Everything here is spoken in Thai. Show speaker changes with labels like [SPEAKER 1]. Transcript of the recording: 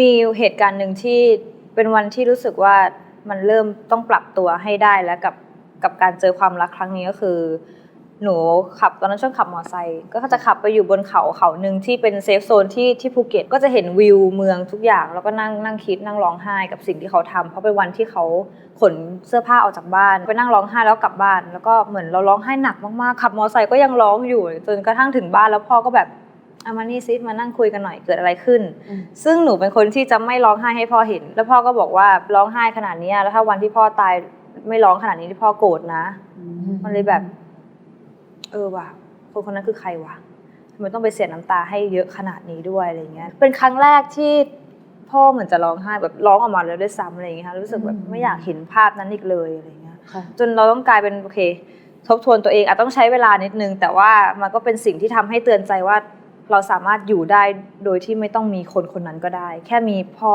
[SPEAKER 1] มีเหตุการณ์หนึ่งที่เป็นวันที่รู้สึกว่ามันเริ่มต้องปรับตัวให้ได้แล้วกับกับการเจอความรักครั้งนี้ก็คือ หนูขับตอนนั้นช่วงขับมอเตอร์ไซค์ก็จะขับไปอยู่บนเขาเขาหนึ่งที่เป็นเซฟโซนที่ที่ภูเก็ตก็จะเห็นวิวเมืองทุกอย่าง แล้วก็นั่งนั่งคิดนั่งร้องไห้กับสิ่งที่เขาทำเพราะเป็นวันที่เขาขนเสื้อผ้าออกจากบ้านไปนั่งร้องไห้แล้วกลับบ้าน แล้วก็เหมือนเราร้องไห้หนักมากๆขับมอเตอร์ไซค์ก็ยังร้องอยู่จนกระทั่งถึงบ้านแล้วพ่อก็แบบ อามานี่ซิมานั่งคุยกันหน่อยเกิดอะไรขึ้น ซึ่งหนูเป็นคนที่จะไม่ร้องไห้ให้พ่อเห็น แล้วพ่อก็บอกว่าร้องไห้ขนาดเนี้ยแล้วถ้าวันที่พ่อตายไม่ร้องขนาดนี้ที่พ่อโกรธนะ มันเลยแบบ เออว่ะคนคนนั้นคือใครวะทำไมต้องไปเสียน้ำตาให้เยอะขนาดนี้ด้วยอะไรเงี้ย เป็นครั้งแรกที่พ่อเหมือนจะร้องไห้แบบร้องออกมาแล้วด้วยซ้ำอะไรเงี้ยค่ะรู้สึกแบบไม่อยากเห็นภาพนั้นอีกเลยอะไรเงี้ย
[SPEAKER 2] ค่ะ
[SPEAKER 1] จนเราต้องกลายเป็นโอเค ทบทวนตัวเองอาจต้องใช้เวลานิดนึง แต่ว่ามันก็เป็นสิ่งที่ทำให้เตือนใจว่า เราสามารถอยู่ได้โดยที่ไม่ต้องมีคนคนนั้นก็ได้ แค่มีพ่อ